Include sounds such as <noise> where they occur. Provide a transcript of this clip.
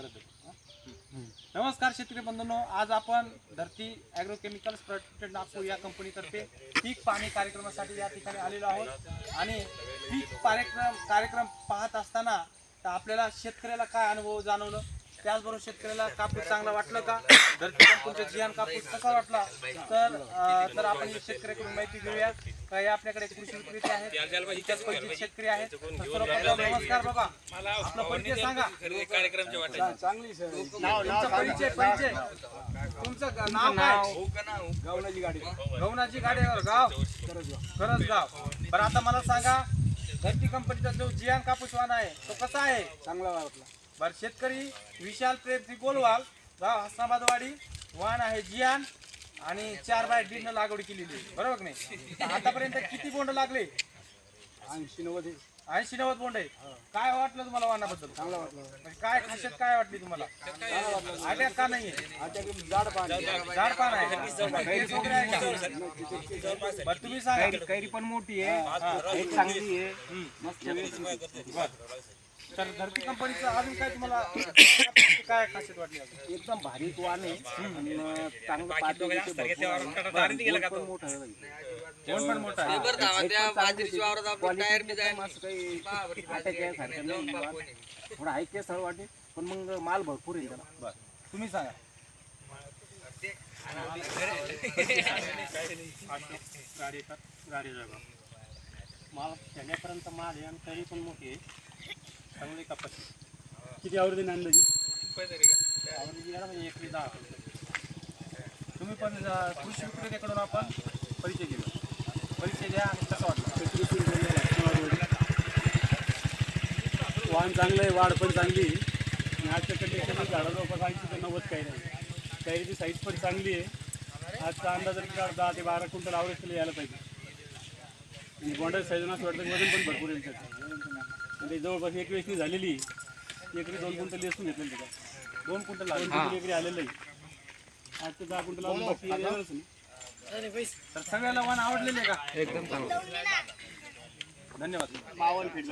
परत येतो. नमस्कार शेतकरी बंधूंनो आज आपण धरती ॲग्रोकेमिकल्स प्रोटेक्टेड नागपूर या कंपनीतर्फे पीक पाणी कार्यक्रमासाठी या ठिकाणी आलेलो आहोत. आणि पीक कार्यक्रम कार्यक्रम पाहत असताना तर आपल्याला शेतकऱ्याला काय अनुभव जाणवलं? त्याचबरोबर शेतकऱ्याला कापूस चांगला वाटलं का? धरती तुमच्या जियान कापूस कसा वाटला? तर तर आपण शेतकऱ्याकडून माहिती घेऊया हे आपल्याकडे कृषी विक्रेते आहेत शेतकरी आहेत. तर सर्वप्रथम नमस्कार बाबा. आपला परिचय सांगा. तुमचा परिचय परिचय. तुमचं नाव काय? गावनाची गाडी. गवनाची गाडीवर गाव. खरंच गाव बरं आता मला सांगा धरती कंपनीचा जो जियान कापूसवान आहे तो कसा आहे? चांगला वाटला बरं शेतकरी विशाल प्रेम गोलवाल गाव हसनाबादवाडी वाहन आहे जियान. आणि चार बाय दीडनं लागवड केलेली आहे. बरोबर की नाही? तर आतापर्यंत किती बोंड लागले? ऐंशी नव्वद हे ऐंशी नव्वद बोंड आहे. काय वाटलं तुम्हाला वाहनाबद्दल चांगला वाटला. म्हणजे काय खासियत काय वाटली तुम्हाला? अटॅक का नाहीये? आमच्याकडे जाड पाणी झाड पान आहे. केस वगैरे आहे. का? बरं तुम्ही सांगा. कैरी पण मोठी आहे. एक चांगली आहे. मस्त व्यवस्थित तर धरती कंपनीचं अजून काय तुम्हाला काय खासियत वाटली अजून? एकदम भारी वाण आहे आणि चांगलं पाठी वगैरे. गोल मोठं आहे. बाई. कोण पण मोठा आहे. Quality एकदम असं काही अटॅक <laughs> यासारखं नाही वाण. थोडं आहे केस हळू वाटे पण मग माल भरपूर आहे त्याला. बरं. तुम्ही सांगा. गाडी येतात गाडी जागा. माल त्याच्यापर्यंत माल आहे आणि तरी पण मोठी आहे. चांगली कपाशी किती आवडते ना अंदाजी आवडती गेला म्हणजे ते दहा तुम्ही पण कृषी विक्रेत्याकडून आपण परिचय घेऊ. परिचय द्या आणि कसं वाटलं? वाहन चांगलं आहे वाढ पण चांगली आणि आजच्या कंडिशनला झाडं जवळपास ऐंशी ते नव्वद काही नाही. कैरीची साईज पण चांगली आहे. आजचा अंदाज दहा ते बारा क्विंटल आवरेज केलं यायला पाहिजे. आणि गोंडा साईजनं असं वाटतं वजन पण भरपूर येईल त्याचं. म्हणजे जवळपास एक वेळची झालेली. आहे. एकरी दोन क्विंटल लेसून घेतलं त्याचा दोन क्विंटल क्विंटल एकरी आलेलं आहे. आठ ते दहा क्विंटल अजून बाकी येणारच नाही. तर सगळ्याला वाण आवडलेले का? एकदम धन्यवाद. मावल फिटला